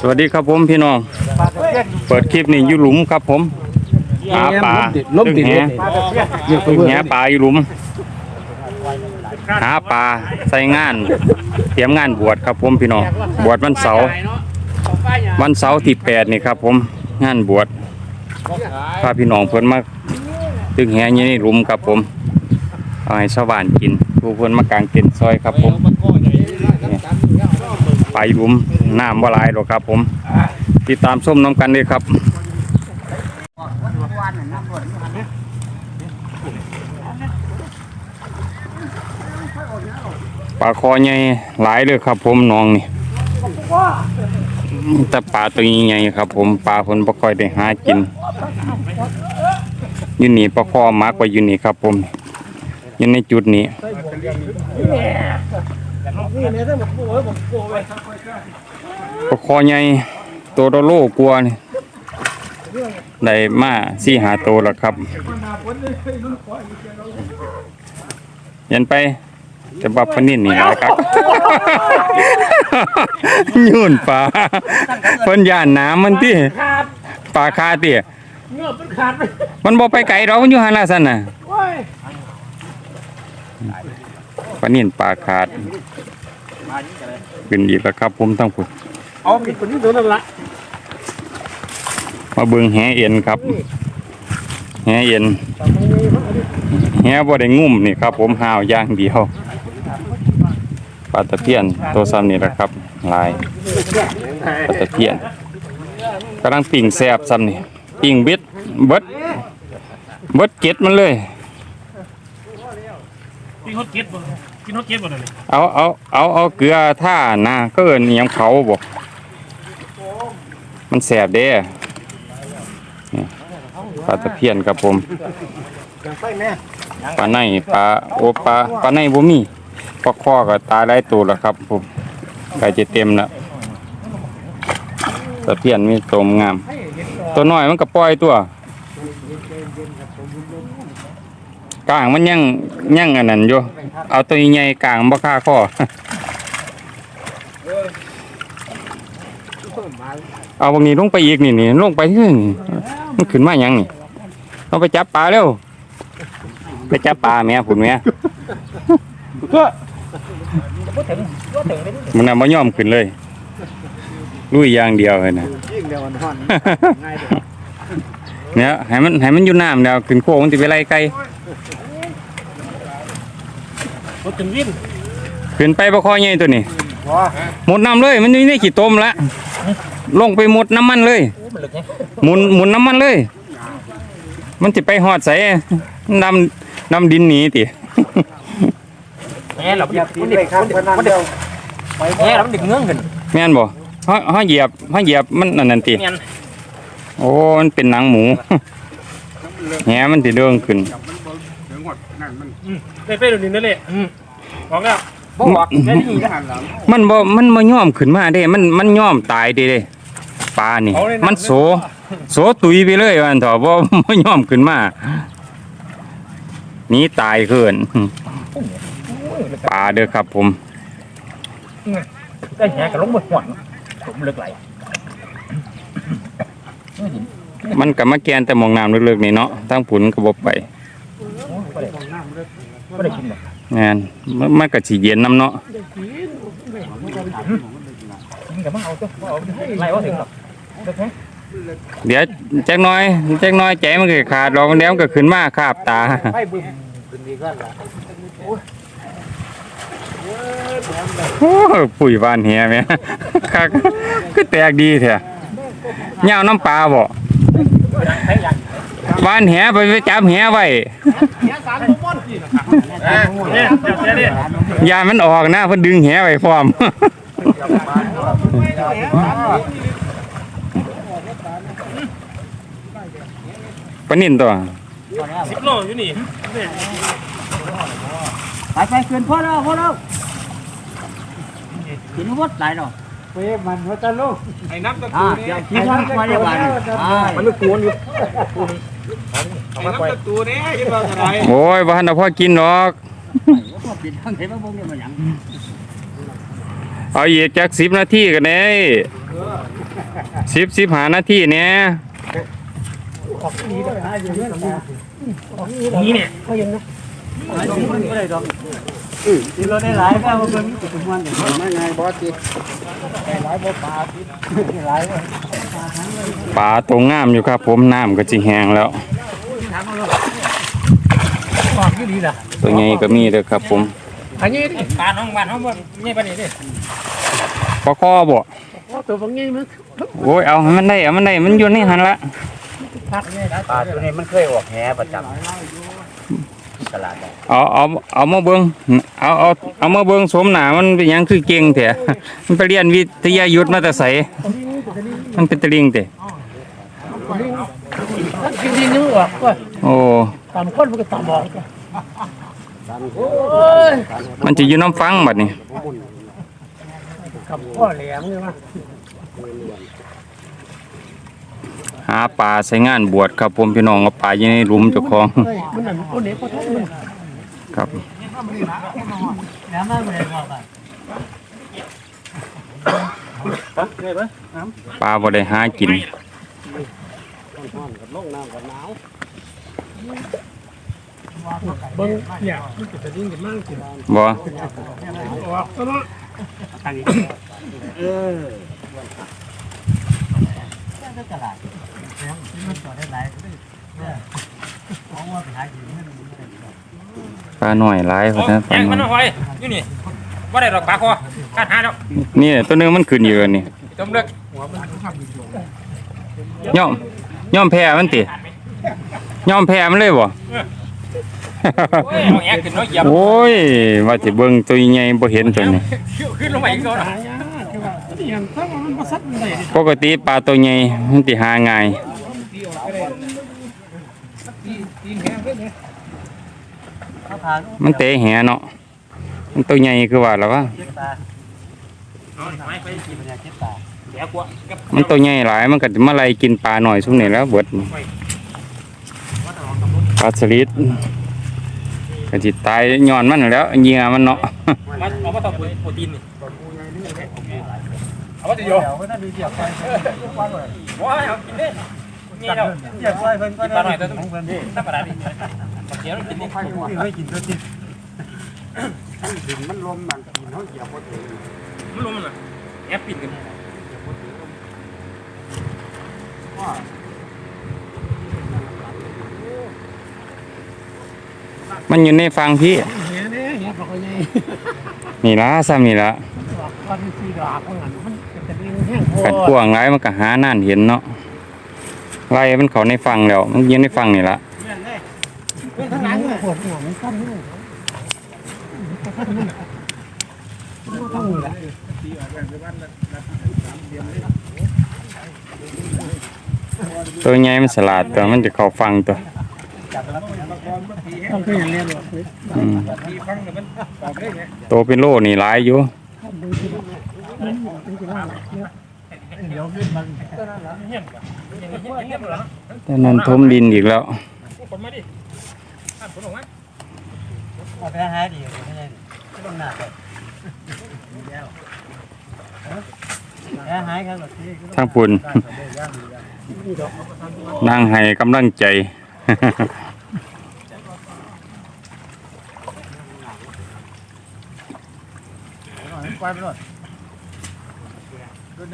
สวัสดีครับผมพี่น้อง เปิดคลิปนี่อยู่หลุมครับผมหาปลาล้มติดตึงแหตึงแหปลาอยู่หลุม หาปลาใส่งาน เตรียมงานบวชครับผมพี่น้อง บวชวันเสาร์ วันเสาร์ที่แปดนี่ครับผม งานบวชพาพี่น้องเพิ่นมาตึงแหอยู่ในหลุมครับผม เอาให้ชาวบ้านกินผู้เพิ่นมากางเต็นท์ซอยครับผม ไปหลุมน้ำว่าลายหรอกครับ ผม ติดตามส้มน้ำกันเลยครับปลาคอใหญ่หลายเลยครับ ผมน้องนี่แต่ปลาตัวใหญ่ครับ ผมปลาผลบ่ค่อยได้หากินยืนนี่ปลาคอมักไว้อยู่นี่ครับ ผมยืนในจุดนี้ ปลาคอใหญ่ตัวโดโลกลัวนี่ได้มาสี่หาตัวแล้วครับ ยันไปจะบับปลานิ่นนี่นะครับยุ่นปลาเพิ่นย่านน้ำมันติปลาคาติเงือบมันขาดไปมันบ่ไปไกลดอกมันอยู่หั่นล่ะซั่นน่ะโอ้ยปลานิ่นปลาขาด ขึ้นอีกแล้วครับผมทั้งพุ่นเอาผิดคนนี้โดนแล้วละมาเบิ่งแหเอ็นครับ แหเอ็นแหบ่ได้งุ่มนี่ครับ ผมหาวอย่างเดียวปลาตะเพียนตัวซ้ำนี่แหละครับลายปลาตะเพียนกำลังปิ่งแซ่บซ้ำนี่ปิ่งเบ็ดเบิดเบิดเก็ดมันเลยกินฮอตเก็ตบ่ กินฮอตเก็ตบ่นั่นนี่เอาเอาเอาเอาเกลือท่านะก็เอินอิหยังเขาบ่มันแสบเด้นี่ปลาตะเพียนครับผมไฟแม่ปลาในปลาโอปลาปลาในบ่มีปลาคอก็ตายหลายตัวแล้วครับผมใกล้จะเต็มแล้วตะเพียนมีตัวงาม ตัวน้อยมันก็ปล่อยตัว กลางมันยังยังอันนั้นอยู่เอาตัวใหญ่กลางบ่ค่าข้อเอาบางนี้ลงไปอีกนี่นี่ลงไปที่นี่มันขึ้นมายังนี่ต้องไปจับปลาเร็วไปจับปลาแม่ผุนแม่ก็มันน่ะบ่ยอมขึ้นเลยลุยอย่างเดียวเลยนะเนี่ยให้มันให้มันอยู่น้ำเดียวขึ้นโค้งมันสิไปไล่ไก่ รถถึงวิ่งขึ้นไปบ่คอใหญ่ตัวนี้ว้าหมดน้ำเลย มันอยู่ในขี้ต้มละลงไปหมดน้ำมันเลย มันลึกไงหมุนหมุนน้ำมันเลย มันสิไปหอดใส่นำนำดินหนีติ แง่หรอมันเด็กมันเด็กแง่หรอมันเด็กเงื้องกันแม่นบ่เฮาเฮาเหยียบเฮาเหยียบมันนั่นนั่นติเงี้ยโอ้ มันเป็นหนังหมู แหมันสิเรื่องขึ้น ได้ไปดูนี่นั่นแหละบอกแล้วบ่บอกได้ดีนะหันหลังมันบ่ มันบ่ยอมขึ้นมาเด้ มัน มันยอมตายเด้เด้ปลานี่ มันโส โสตุยไปเลยว่าอันเถอะบ่บ่ยอมขึ้นมาหนีตายเกินปลาเด้อครับผม ได้แง่กับลงบ่หวนผมลึกไหลมันก็มาแกนแต่หมองน้ำลึกๆนี่เนาะทั้งผุนก็บ่ไป ไม่ได้กินหรอกงานมันมันก็สิเย็นน้ำเนาะกินกับมันเอาจ้ะเอาไล่ว่าถึงหรอกลึกไงเดี๋ยวจักหน้อยจักหน้อยใจมันก็ขาดดอกเดี๋ยวมันก็ขึ้นมาคาบตาไปบึ้มขึ้นดีกันละโอ้ยปุ๋ยบ้านเฮียแม่คักคือแตกดีแท้เหงาน้ำปลาบ่ใช้ยัง บ้านแหไปไปจับแหไว้เนี่ยเดี๋ยวเสียดิยามันออกนะเพิ่นดึงแหไว้พร้อมปลานิ่นตัวสิบโลอยู่นี่ไปไปเกินพ่อแล้วพ่อแล้วกินวัดหลายเนาะเว้ยมันว่าจะลูกไอ้น้ำตะอ่ากูเดี๋ยวกินทั้งวันเดียวกันอ่า มันไม่กวนอยู่ไอ้น้ำตะกูเนี่ยคิดว่าอะไรโอ้ยบ่ทันได้พอกินดอกพ่อกินทั้งเห็นว่าพวกนี้มันหยังเอาอีกจัก10นาทีก็ได้เสิบสิบหานาทีเนี่ยนี่เนี่ยที่เราได้หลายก็มันมีจุดมันไม่ไงบอสจีป่าต รงงามอยู่ครับ ผมน้ำก็จิแห้งแล้วปอกอยู่ดีล่ะตัวใหญ่ก็มีเด้อครับ ผมอันนี้ดิปลาน้องบ้านเฮาบ่นี่ปานนี้ดิปลาคอบ่โอ้ตัวบางงี้มันโอ้ยเอาให้มันได้เอามันได้มันอยู่ในหันละพักนี่นะปลาตัวนี้มันเคยออกแหประจำตลาดเอาเอาเอามาเบิ่งเอาเอาเอามาเบิ่งสมหนามันเป็นหยังคือเก่งแท้มันไปเรียนวิทยายุทธมาแต่ไสมันเป็นตะลิงแท้ กินดินนึงออกก็โอ้ ตามคนมันก็ตามบอกก็โอ้ยมันจะอยู่น้ำฟังบัดนี้กับพ่อแหลมนี่ว่าหาปลาใส่งานบวชครับผมพี่น้องเอาปลาอยู่ในหลุมเจ้าของเฮ้ยมันนั่นคนนี้ก็ทุกมันครับน้ำมันเลยบอไปปลาบ่ได้หากิน เบิ่งเนี่ยมันจะดิ้นกันมากสิบ่ออกซะเนาะอันนี้เออตลาดมันต่อได้หลายปลาหน่อยหลายพุ่นนะปลายังมันน้น้ออยยอยู่นี่บ่ได้ดอกปลาคอคาดหาแล้วนี่ตัวหนึงมันขึ้นอยู่อันนี่ต้มเลือกย่อม ย่อมแพ้มันติย่อมแพ้มันเลยบ่โอ้ยเอาแหขึ้นน้อยเหยียบโอ้ยว่าสิเบิ่งตัวใหญ่บ่เห็นตัวนี้ขึ้นลงมาอีกก่อนปกติปลาตัวใหญ่มันสิหาง่ายมันเตะแหเนาะมันตัวใหญ่คือว่าแล้ววะไมันตัวใหญ่หลายมันก็สิมาไล่กินปลาหน่อยซุมนี่แล้วเบิดปลาสลิดก็สิตตายย้อนมันแล้วเหยื่อมันเนาะมันเอามาต่อโปรตีนนี่เอามาติโยว้ายเอากินดินี่เราอยากใส่เพิ่นก็กินปลาหน่อยตัวต้องเพิ่นดิธรรมดาดิเดี๋ยวกินนี่ไม่กินตัวจริงดินมันลมมันกินเขาเหยียบหมดเลยมันลงมันเน่ะแอบปิดกัน มันอยู่ในฟังพี่เนี่ยเนี่ยเนี่ยเขาก็ยังนี่ละซ้ำนี่ละวันที่ดอกมันมันจะเป็นแห้งโพกัดกวางหลายมันก็หานั่นเห็นเนาะไล่มันเขาในฟังแล้วมันอยืนในฟังนี่ละทั้งนั้นโคตรหัวมันสั้นนี่ต้องมีละ ตัวใหญ่มันสลาดตัวมันจะเข้าฟังตัวต้องเคยเรียนหรอกอืมตัวเป็นโลนี่หลายอยู่เดี๋ยวขึ้นมันเงียบเงียบเหรอแต่นั้นทมดินอีกแล้วคนมาดิอ่านผลออกมาเอาไปหาดีไม่ใช่ไม่ต้องหนักเลยหายครับแบบนี้ทั้งปุ่น นั่งให้กำลังใจไปไปเลย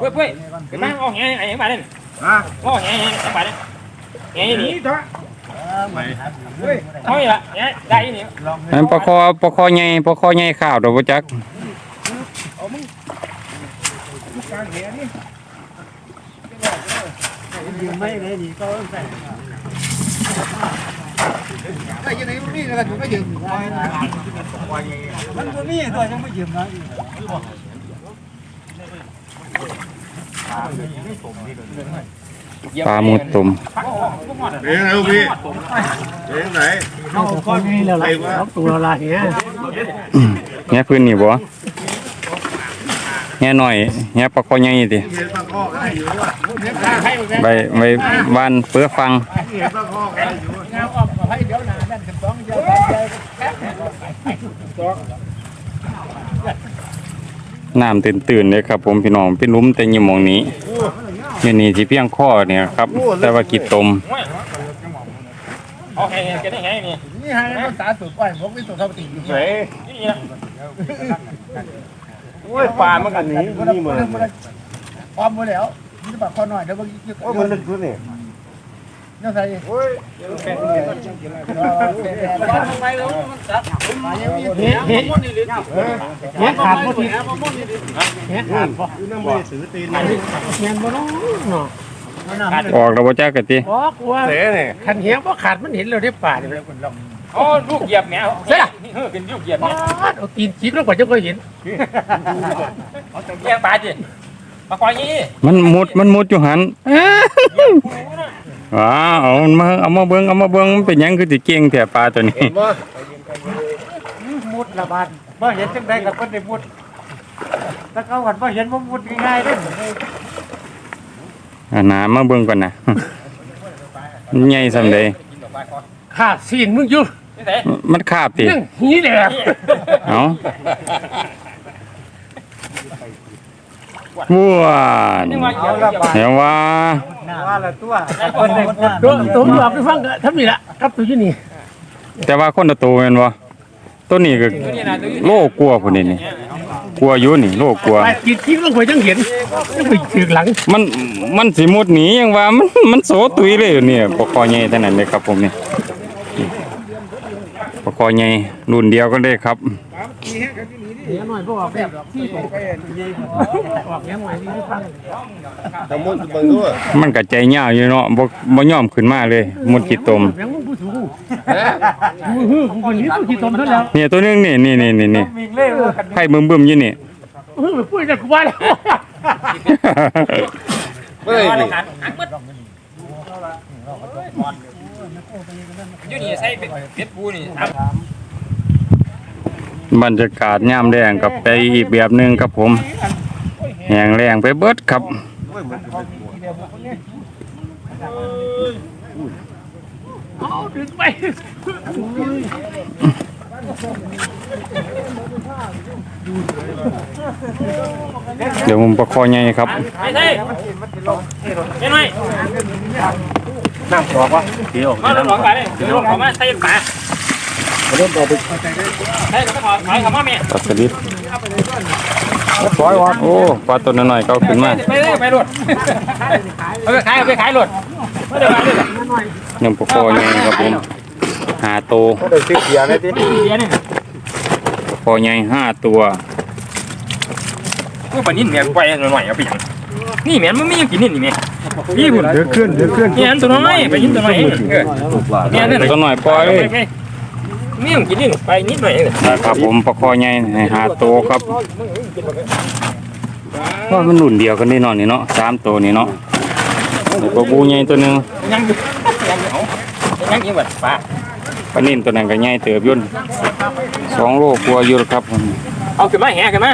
เว้ยเว้ยขึ้นมาออกไงไอ้ยังมาเล่นออกไงไงมาเล่นไงนี่เอาอีกละไงได้อีนี่อันปลาคอปลาคอใหญ่ปลาคอใหญ่ข้าวดอกบ่จัก ยืมไม่เลยดีก็ใส่ไอ้ยังไงมันนี่นะผมก็ยืมมันตัวนี้ตัวยังไม่ยืมนะปลาหมดตุ่มเลี้ยงไหนลูกพี่เลี้ยงไหนเอาคนนี้แล้วล่ะตัวละเงี้ยแง่พื้นนี่บ่ แง่หน่อยแง่ปลาคอใหญ่ติเห็นปลาคอกอะไรอยู่ว่ะใบใบบ้านเปื้อฟังเห็นปลาคอกอะไรอยู่งานออกให้เดี๋ยวหนาด้านถึงสองเดียวน้ำตื่นๆเลยครับ ผมพี่น้องเป็นหลุมแต่อยี่หมองนี้นี่นี่ที่เพียงข้อเนี่ยครับ แต่ว่ากิดตมเอาแห้งๆกันได้ไงนี่นี่ฮะภาษาสุดไปผมไม่ตัวเขาตีอยู่เฮ้ยนี่นะ โอ้ยปลามันกันนี้นี่เหมือนพร้อมหมดแล้วนี่จะปากคอหน่อยเดี๋ยวเมื่อกี้โอ้ยมันลึกด้วยนี่เนี่ยใส่โอ้ยเฮ้เฮ้เฮ้ขาดพอดีเฮ้ขาดพอน้ำมันสือตีนเงี้ยบ่น้องเนาะออกแล้วบ่จักกะติบอกว่าเตะนี่ขันเหี้ยบ่ขาดมันเห็นเราได้ป่าเนี่ยอ๋ อลูกเหยียบแมวเฮ้ยนี่เฮ้ยเป็นลูกเหยียบแมป้าวดเอาตีนจิกลงไปจะก็เห็นเลี้ยงปลาจิปลาควายยี่มันมุดมันมุดอยู่หันว้าเอามันมาเอามาเบิ่งเอามาเบิ่งมันเป็นหยังคือสิเก่งแท้ปลาตัวนี้มามุดละบาดบ่เห็นจังได๋กับคนได้มุดถ้าเขาหันบ่เห็นบ่มุดง่ายๆเด้อ่านามาเบิ่งก่อนนะมันใหญ่ซำใดขาดซีนมึงอยู่นี่ไหน มันคาบติยังหีแหลกเอาว้านนี่มาเหยียบเหยียบเห็นว่าว่าละตัวตัวตัวมึงบอกไปฟังก็ทำนี่ละครับตัวอยู่นี่แต่ว่าคนละตัวแม่นบ่ตัวนี้ก็ตัวนี้นะตัวนี้โลกลัวพุ่นนี่นี่กลัวอยู่นี่โลกกลัวไปกินคิดลงไปจังเห็นจังไปถึกหลัง มันมันสิมุดหนียังว่ามันมันโสตุยเลยเนี่ยปกคอใหญ่เท่านั้นเลยครับผมนี่ ปกคอใหญ่รุ่นเดียวกันเลยครับเดี๋ยวหน่อยบ่ออกแบบที่ผมไปออกยังไงที่ฟังทำมุดเบิ่งด้วยมันก็ใจยาวอยู่เนาะบ่บ่ยอมขึ้นมาเลยมุดกี่ตมยังมึงผู้สูงกูฮือกูคนนี้กูขี้ตมเท่าแล้วเนี่ยตัวหนึงนี่นี่นี่นี่นี่มีเล่ห์กันไผ่บึ้มๆอยู่นี่ฮือพูดจะกูว่าแล้วเฮ้ย อยู่นี่ใส่เป็ดเป็ดปูนี่ครับบรรยากาศยามแรงกับไปอีกแบบหนึงครับผมแหงแรงไปเบิดครับเอาดึงไปเดี๋ยวผมประคอใหญ่ครับไม่ใช่เห็นไหม น้ำบอกว่าเดี๋ยวมาลงหลงไปเลยเดี๋ยวลงเขามาใส่ปลาเริ่มต่อไปใช่เขาถอดถอยเขามาเมียปลาสลิดปล่อยวะโอ้ปลาตัวน้อยๆก็เอาขึ้นมาไปเลยไปรถเอาไปขายเอาไปขายรถไม่ได้ขายเลยยังประคอใหญ่ครับผมห้าโตวเดี๋ยวซื้อเกียร์นะทีเดี๋ยวนี่ประคอใหญ่ห้าตัวพวกปนิ่นเนี่ยไปหน่อยๆเอาไปยังนี่แม่มันไม่ยังกินนี่นี่แม่ พี่บุญเดี๋ยวขึ้นเดี๋ยวขึ้นเนี่อันตัวน้อยไปยินตัวน้อยเออเนี่ยนั่นตัวน้อยปล่อยนี่ยงกินนี่ไปนิดหน่อยเองครับผมประคอใหญ่ห้ห้าตัวครับว่ามันรุ่นเดียวกันนี่นาะนี่เนาะสามตัวนี่เนาะแล้วก็บูใหญ่ตัวนึงยังยังเอายังยิงแบบปลาปลานิ่นตัวนั้นก็ใหญ่เติบยุ่นสองโลกลัวาอยู่ครับเอาขึ้นมาแหขึ้นมา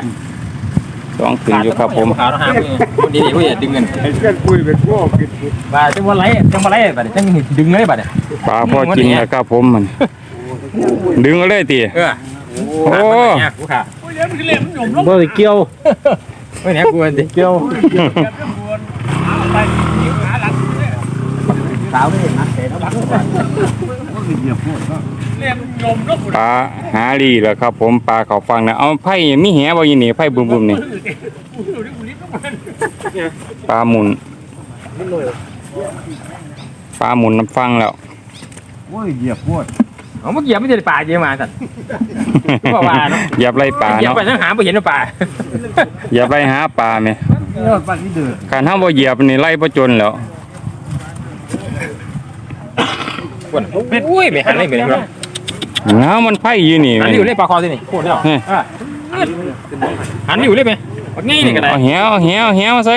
สองขึ้นอยู่ครับผมขาวหางคนดีๆผู้ใหญ่ดึงเงินไอ้เพื่อนคุยเป็นพวกกินบาจังว่าไรจังว่าไรบัดจังดึงเลยบัดปลาพอกินนะครับผมมัน ดึงเอาเลยตีเออโอ้กูค่ะบ่ได้เกี่ยวไม่แน่กูดิเกี่ยว ปลาหาลีแหละครับ ผมปลาเขาฟังนะเอาไผ่มีแหบ่ยินนี่ไผ่บุ้มนี่ปลาหมุนปลาหมุนน้ำฟังแล้วโอ้ยเหยียบปวดเอาเมื่อกี้ไม่ได้ปลาเยอะมาสัตว์ว่าว่าเนาะอย่าไปปลาอย่าเนาะไปนั่งหาไปเห็นปลาอย่าไปหาปลาไหมยอดปลาที่เดือดการห้ามบ่เหยียบนี่ไล่บ่จนแล้วอุ้ยไม่หันเลยไม่ได้หร น้ามันไผ่อยู่นี่หันอยู่เลยปลาคอสินี่พูดแล้วหันอยู่เลยไหมง่ายนี่ก็ได้เอาแหวเอาแหวเอาแหวมาใส่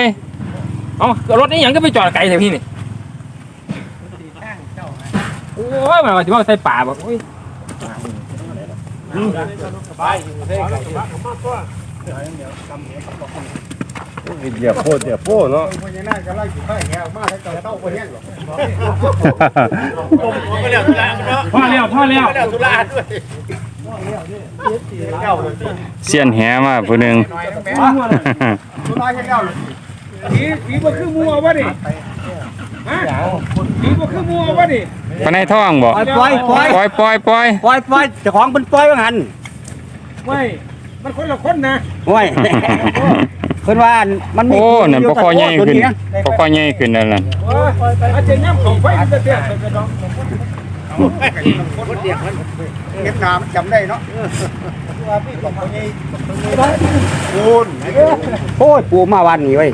เอารถนี่ยังก็ไปจอดไกลแถวนี้นี่โอ้ยมันว่าจะว่าใส่ป่าบอกโอ้ยเหยีย บปวดเหยียบปวดเนาะพญานาคก็ไล่สิไปแหวมาให้เจ้าเต้าบ่แห้งหรอกพ่อแล้วพ่อแล้วแล้วสุราด้วยเสียนแหมาผู้หนึงผีผีบ่คือมัววะนี่ฮะผีบ่คือมัววะนี่ปานในท้องบ่ปล่อยปล่อยปล่อยปล่อยปล่อยปล่อยปล่อยปล่อยเจ้าของเป็นปล่อยว่างั้นไม่มันคนละคนนะโอ้ย เพิ่นว่ามันมีโอ้นั่นปลาคอใหญ่ขึ้นปลาคอใหญ่ขึ้นนั่นน่ะโอ้ยอาจจะย่ำของไฟมันจะเตี้ยไปกันเนาะเก็บน้ำจำได้เนาะโอ้ยปูมาวันนี้ไว้ย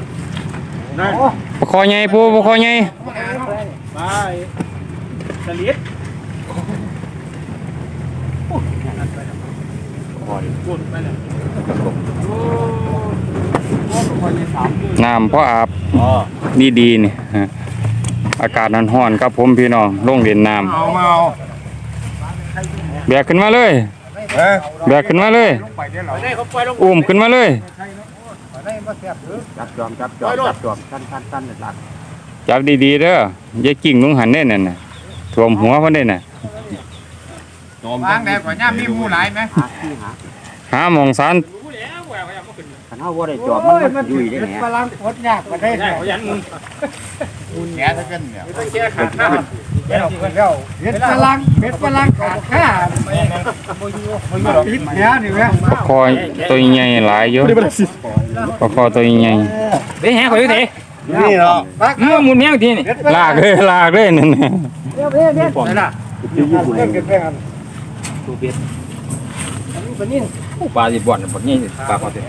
ปลาคอใหญ่ปูปลาคอใหญ่สลิดน้ำพ่ออาบดีดีๆนี่ฮะอากาศนั้นร้อนครับผมพี่น้องลงเล่นน้ำเอามาเอาแบกขึ้นมาเลยเอ้ยแบกขึ้นมาเลย อุ้มขึ้นมาเลยจับจอมจับจอมจับจอมสั้นสั้นสั้นหลักจับดีๆเด้ออย่ากิ่งลงหันเด้นั่นน่ะท่วมหัวเพิ่นเด้น่ะวางแดดกว่าย่ามีหมูหลายไหมหาที่หาหาหมองสารคัน เฮาบ่ได้จอมมันมันอยู่ได้แหน่ได้ขยันมึงแหนตะกันเนี่ยต้องแก้ขาดข้าเฮ็ดพลังเฮ็ดพลังขาดค่าปิดแหน่นี่แม่ปลาคอตัวใหญ่หลายอยู่ปลาคอตัวใหญ่เดี๋ยวแห่ขอยอยู่เถอะนี่เนาะมึงว่ามุนแมวทีนี่ลากเลยลากเลยนั่นน่ะได้ล่ะอยู่อยู่ไหนป ลาสิบ่อนบ่นี่ปลาพอเถอะ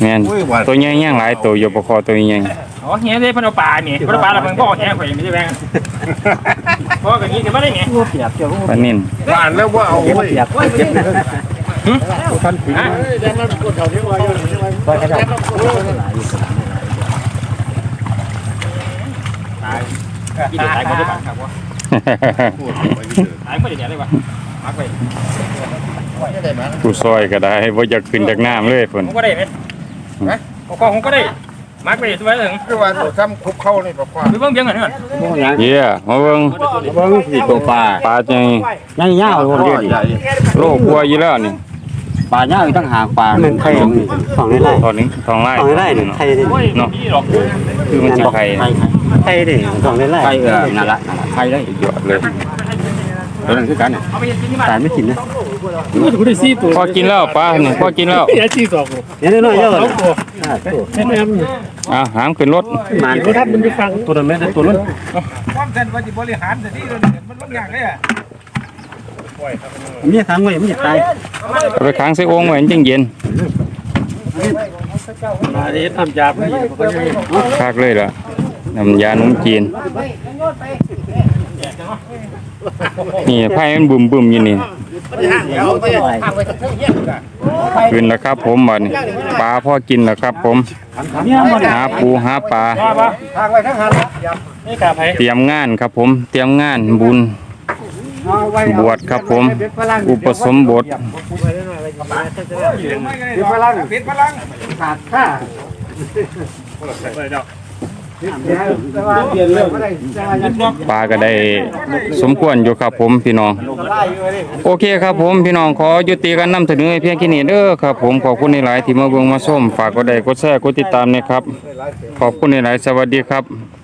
แม่นตัวใหญ่ยังหลายตัวอยู่ปลาคอตัวใหญ่อ๋อแห่ได้เพิ่นเอาปลานี่เพิ่นเอาปลาแล้วเพิ่นบ่แห่ข่อยไม่ได้แบ่งพอกันนี้สิบ่ได้แหน่เปียกเจ้าปลานิ่นอ่านแล้วว่าเอาเปียกเว้ยเปียกเจ็บนะฮะไปกระดาษกินได้ตายบ่ได้ปลาครับว่าตายบ่ได้แหน่เลยว่ะมักไป ผู้ซอยก็ได้บ่อยากขึ้นจากน้ำเลยเพิ่นผมก็ได้ไหมฮะก็ผมก็ได้มักไปตัวถึงคือว่าตัวซ้ำคุกเข้านี่บอกว่าไปเบิ่งเบียงกันเถอะบ่หยังเหี้ยมาเบิ่งเบิ่งสิตัวปลาปลาใหญ่ใหญ่ยาวคนเดียวนี่โลกลัวอยู่แล้วนี่ปลาย่างอีกตั้งหากปลามันไข่ของในไร่ตอนนี้ทองไล่ของในไร่นี่ไข่ดิเนาะคือมันสิไข่ไข่ไข่ดิของในไร่ไข่เออนั่นละไข่ได้ยอดเลย ตัวนั้นคือกันเอาไปกินที่บ้านตายไม่กินนะพอกินแล้วปลาเนี่ยพอกินแล้วเนี่ยน้อยๆเยอะเลยอะหามขึ้นรถมันก็ทับมันไปฟังตัวนั้นแม่ตัวนั้นความเส้นว่าสิบริหารแต่นี่มันลงอย่างเลยอะมีทางไว้มันจะตายเอาไปค้างใส่โอ่งไว้จังเย็นอันนี้ทำยาไม่คักเลยล่ะน้ำยานุ่มจีน นี่ไผ่มันบึมๆอยู่นี่ขึ้นแล้วครับ ผมบัดนี้ปลาพ่อกินแล้วครับ ผมหาปูหาปลาเตรียมงานครับ ผม เตรียมงานบุญ บวชครับผม อุปสมบทป็นพลังป็นพลังขาดค่า ปลาก็ได้สมควรอยู่ครับผมพี่น้อง โอเคครับผมพี่น้องขอยุติการนำเสนอเพียงแค่นี้เด้อครับผมขอบคุณในหลายที่มาเบิ่งมาส้มฝากก็ได้กดแชร์กดติดตามนะครับ ขอบคุณในหลายสวัสดีครับ